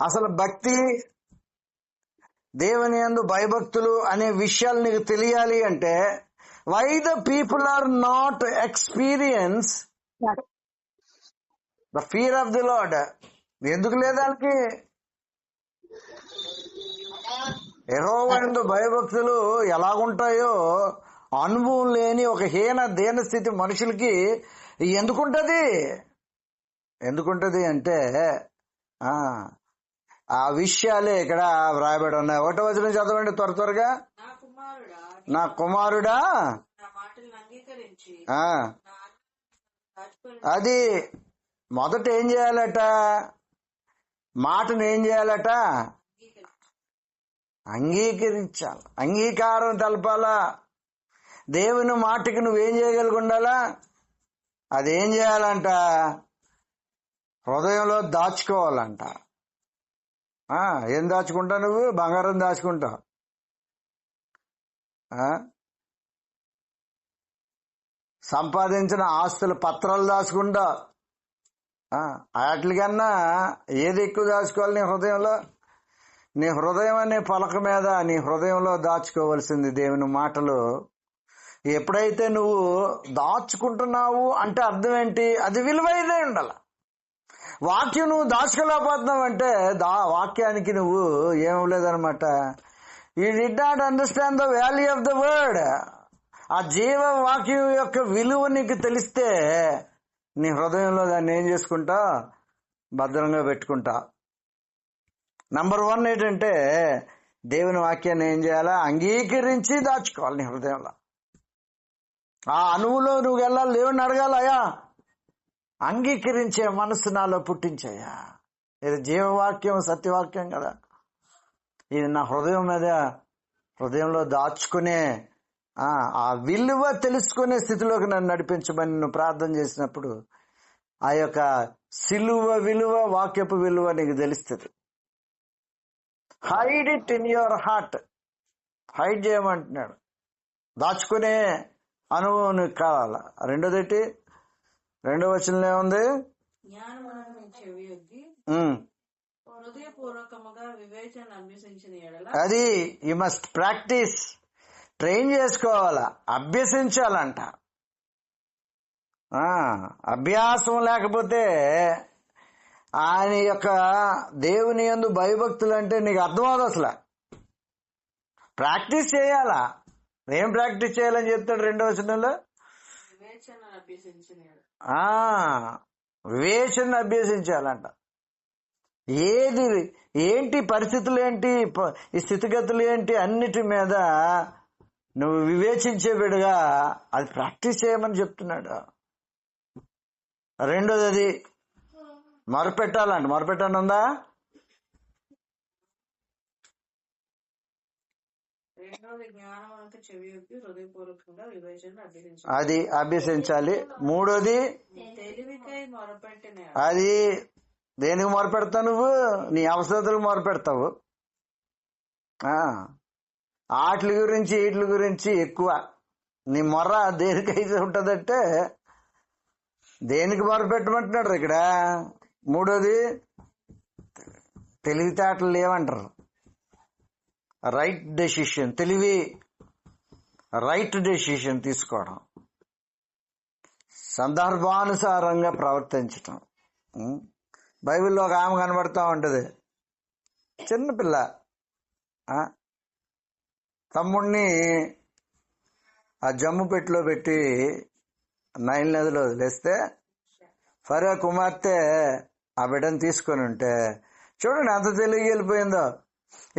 అసలు భక్తి దేవుని యందు భయభక్తులు అనే విషయాలు నీకు తెలియాలి అంటే why the people are not experience the fear of the Lord ఎందుకు లేదానికి యెహోవాయందు భయభక్తులు ఎలాగుంటాయో అనుభవం లేని ఒక హీన దీన స్థితి మనుషులకి ఎందుకుంటది? ఎందుకుంటది అంటే ఆ విషయాలే ఇక్కడ వ్రాయబడి ఉన్నాయి. ఒకటో వచనం చదవండి త్వర త్వరగా. నా కుమారుడా అది మొదట ఏం చేయాలట? మాటను ఏం చేయాలట? అంగీకరించి అంగీకరించాలి. అంగీకారం తెలపాలా? దేవుని మాటకి నువ్వేం చేయగలిగి ఉండాలా అదేం చేయాలంట? హృదయంలో దాచుకోవాలంట. ఏం దాచుకుంటావు నువ్వు? బంగారం దాచుకుంటావు సంపాదించిన ఆస్తుల పత్రాలు దాచుకుంటావు వాటికన్నా ఏది ఎక్కువ దాచుకోవాలి నీ హృదయంలో? నీ హృదయం అనే పలక మీద నీ హృదయంలో దాచుకోవలసింది దేవుని మాటలు. ఎప్పుడైతే నువ్వు దాచుకుంటున్నావు అంటే అర్థం ఏంటి? అది విలువైదే ఉండాలి. వాక్యం నువ్వు దాచుకోలేకపోతున్నావు అంటే దా వాక్యానికి నువ్వు ఏం లేదనమాట ఈ did not understand the value of the word ఆ జీవ వాక్యం యొక్క విలువ నీకు తెలిస్తే నీ హృదయంలో దాన్ని ఏం చేసుకుంటా? భద్రంగా పెట్టుకుంటా. నంబర్ వన్ ఏంటంటే దేవుని వాక్యాన్ని ఏం చేయాలా? అంగీకరించి దాచుకోవాలి నీ హృదయంలో. ఆ అణువులో నువ్వు వెళ్ళాలి దేవుని అడగాలయా అంగీకరించే మనసు నాలో పుట్టించాయా? ఇది జీవవాక్యం సత్యవాక్యం కదా. ఇది నా హృదయం మీద హృదయంలో దాచుకునే ఆ విలువ తెలుసుకునే స్థితిలోకి నన్ను నడిపించమని నువ్వు ప్రార్థన చేసినప్పుడు ఆ యొక్క సిలువ విలువ వాక్యపు విలువ నీకు తెలుస్తుంది. Hide it in your heart hide చేయమంటున్నాడు. దాచుకునే అనుభవం నీకు కావాలా? రెండోదేటి రెండో వచనంలో ఏముంది? అది యు మస్ట్ ప్రాక్టీస్ ట్రైన్ చేసుకోవాలా? అభ్యసించాలంట. అభ్యాసం లేకపోతే ఆయన యొక్క దేవుని యందు భయభక్తులు అంటే నీకు అర్థమవుతుంది అసలు. ప్రాక్టీస్ చేయాలా? ఏం ప్రాక్టీస్ చేయాలని చెప్తాడు రెండో వచనంలో? వివేచన ఆ అభ్యసించాలంట. ఏది ఏంటి పరిస్థితులు ఏంటి ప- ఈ స్థితిగతులు ఏంటి అన్నిటి మీద నువ్వు వివేచించే బిడ్డగా అది ప్రాక్టీస్ చేయమని చెప్తున్నాడు. రెండోది మొరపెట్టాలంట. మొరపెట్టాను అది అభ్యసించాలి. మూడోది? అది దేనికి మొరపెడతావు నువ్వు? నీ అవసరతలకు మొరపెడతావు. ఆ, ఆటల గురించి వీటి గురించి ఎక్కువ. నీ మొర్ర దేనికైతే ఉంటదంటే దేనికి మొరపెట్టమంటున్నాడు ఇక్కడ? మూడోది తెలివితేటలు లేవంటారు. రైట్ డెసిషన్ తెలివి. రైట్ డెసిషన్ తీసుకోవడం. సందర్భానుసారంగా ప్రవర్తించటం. బైబిల్లో ఒక ఆమె కనబడతా ఉంటుంది. చిన్నపిల్ల తమ్ముణ్ణి తమ్ముడిని ఆ జమ్ము పెట్టిలో పెట్టి నైల్ నదిలో వదిలేస్తే ఫరో కుమార్తె ఆ బిడ్డను తీసుకొని ఉంటే చూడండి ఎంత తెలివి వెళ్ళిపోయిందో.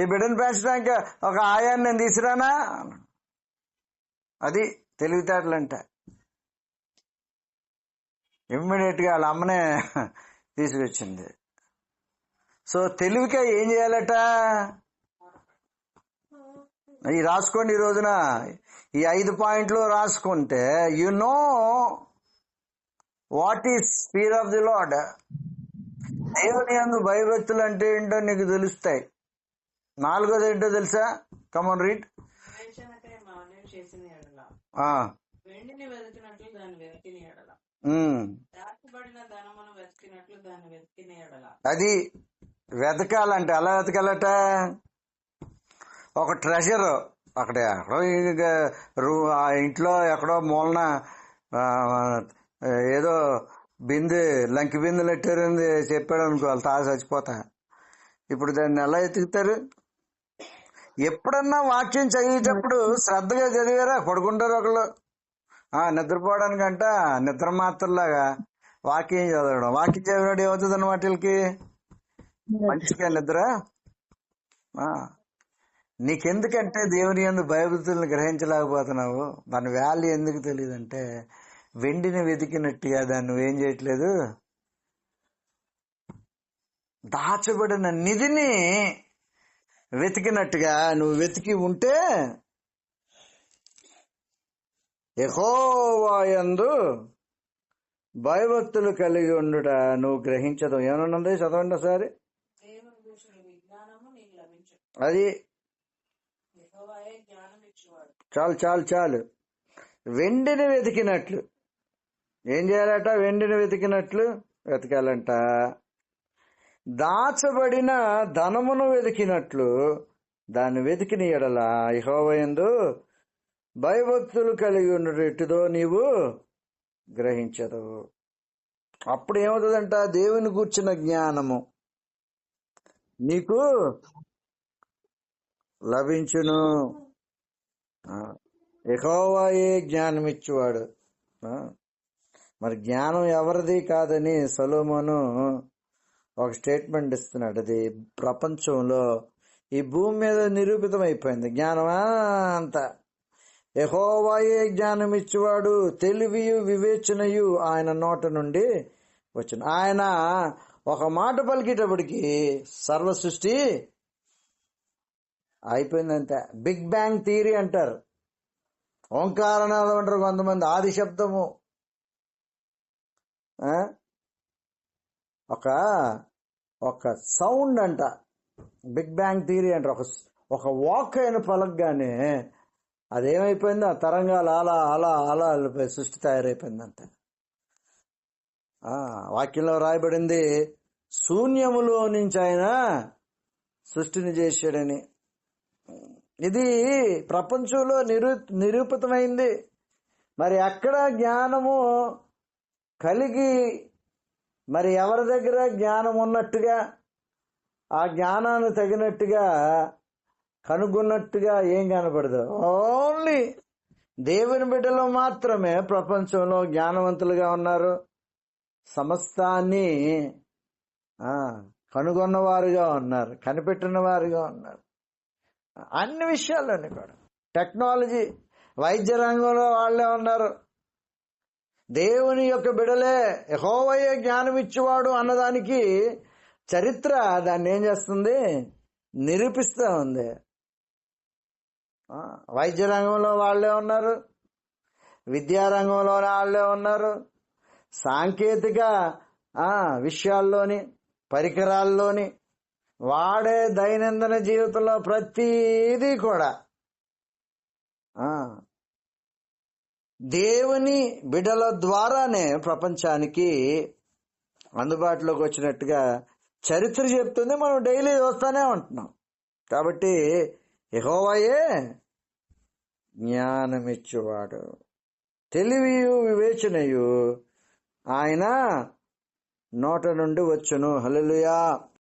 ఈ బిడ్డను పెంచడానికి ఒక ఆయాన్ని నేను తీసురానా అది తెలివితేటలు అంటే ఇమ్మీడియట్ వాళ్ళ అమ్మనే తీసుకొచ్చింది. సో తెలివిగా ఏం చేయాలట? ఈ రాసుకోండి ఈ రోజున. ఈ ఐదు పాయింట్లు రాసుకుంటే you know what is speed of the Lord దేవుని అందు భయభక్తులు అంటే ఏంటో నీకు తెలుస్తాయి. నాలుగోది ఏంటో తెలుసా? కమన్ రీడ్ వివేచనకై మాన్యం చేసిన ఎడల. వెండిని వెతికినట్లు దాన్ని వెతికిన ఎడల. దాచబడిన ధనమును వెతికినట్లు దాన్ని వెతికిన ఎడల. అది వెతకాలంటే. ఎలా వెతకాలట? ఒక ట్రెజర్ అక్కడ ఎక్కడో ఆ ఇంట్లో ఎక్కడో మూలన ఏదో బిందె లంకి బిందెలు ఎట్టారని చెప్పాడు అనుకో వాళ్ళు తాగి చచ్చిపోతా. ఇప్పుడు దాన్ని ఎలా ఎతుకుతారు ఎప్పుడన్నా వాక్యం చదివేటప్పుడు శ్రద్ధగా చదివారా? పడుకుంటారు ఒకళ్ళు. ఆ నిద్రపోవడానికంట నిద్ర మాత్రలాగా వాక్యం చదవడం. వాక్యం చదివినాడు ఏమవుతుంది అన్నమాట వీళ్ళకి మంచిగా నిద్ర? ఆ. నీకెందుకంటే దేవుని ఎందు భయభక్తులను గ్రహించలేకపోతున్నావు? దాని వాల్యూ ఎందుకు తెలియదంటే వెండిని వెతికినట్టుగా దాన్ని నువ్వేం చేయట్లేదు? దాచబడిన నిధిని వెతికినట్టుగా నువ్వు వెతికి ఉంటే యహోవాయందు భయభక్తులు కలిగి ఉండుట నువ్వు గ్రహించదు. ఏమనున్నది చదవండి ఒకసారి. అది చాలు చాలు చాలు. వెండిని వెతికినట్లు. ఏం చేయాలట? వెండిని వెతికినట్లు వెతకాలంట. దాచబడిన ధనమును వెతికినట్లు దాన్ని వెతికిన ఎడల ఇహోవయందు భయభక్తులు కలిగి ఉన్నట్టుదో నీవు గ్రహించదు. అప్పుడు ఏమవుతుందంట? దేవుని కూర్చున్న జ్ఞానము నీకు లభించును. ఎహోవాయే జ్ఞానం ఇచ్చేవాడు మరి జ్ఞానం ఎవరిది కాదని సలోమను ఒక స్టేట్మెంట్ ఇస్తున్నాడు. అది ప్రపంచంలో ఈ భూమి మీద నిరూపితం అయిపోయింది జ్ఞానమా అంత? యహోవాయే జ్ఞానం ఇచ్చేవాడు తెలివియు వివేచనయు ఆయన నోట నుండి వచ్చిన ఆయన ఒక మాట పలికేటప్పటికి సర్వ సృష్టి అయిపోయిందంతే బిగ్ బ్యాంగ్ థియరీ అంటారు. ఓంకారనాథం అంటారు కొంతమంది. ఆది శబ్దము ఒక ఒక సౌండ్ అంట. బిగ్ బ్యాంగ్ థియరీ అంటారు ఒక ఒక వాక్ అయిన పలకగానే అదేమైపోయింది ఆ తరంగాలు అలా అలా అలా సృష్టి తయారైపోయిందంట. వాక్యంలో రాయబడింది శూన్యములో నుంచి ఆయన సృష్టిని చేశాడని. ఇది ప్రపంచంలో నిరూ నిరూపితమైంది. మరి ఎక్కడ జ్ఞానము కలిగి మరి ఎవరి దగ్గర జ్ఞానం ఉన్నట్టుగా ఆ జ్ఞానాన్ని తగినట్టుగా కనుగొన్నట్టుగా ఏం కనపడదు. ఓన్లీ దేవుని బిడ్డలో మాత్రమే ప్రపంచంలో జ్ఞానవంతులుగా ఉన్నారు. సమస్తాన్ని కనుగొన్నవారుగా ఉన్నారు కనిపెట్టిన వారుగా ఉన్నారు. అన్ని విషయాల్లోని కూడా. టెక్నాలజీ వైద్య రంగంలో వాళ్ళే ఉన్నారు. దేవుని యొక్క బిడలే యెహోవయ్య జ్ఞానం ఇచ్చేవాడు అన్నదానికి చరిత్ర దాన్ని ఏం చేస్తుంది? నిరూపిస్తూ ఉంది. వైద్య రంగంలో వాళ్ళే ఉన్నారు విద్యారంగంలో వాళ్ళే ఉన్నారు సాంకేతిక విషయాల్లోని పరికరాల్లోని వాడే దైనందిన జీవితంలో ప్రతీది కూడా ఆ, దేవుని బిడల ద్వారానే ప్రపంచానికి అందుబాటులోకి వచ్చినట్టుగా చరిత్ర చెప్తుంది. మనం డైలీ చూస్తూనే ఉంటున్నాం. కాబట్టి యెహోవాయే జ్ఞానమిచ్చేవాడు. తెలివియు వివేచనయు ఆయన నోట నుండి వచ్చును. హలలుయా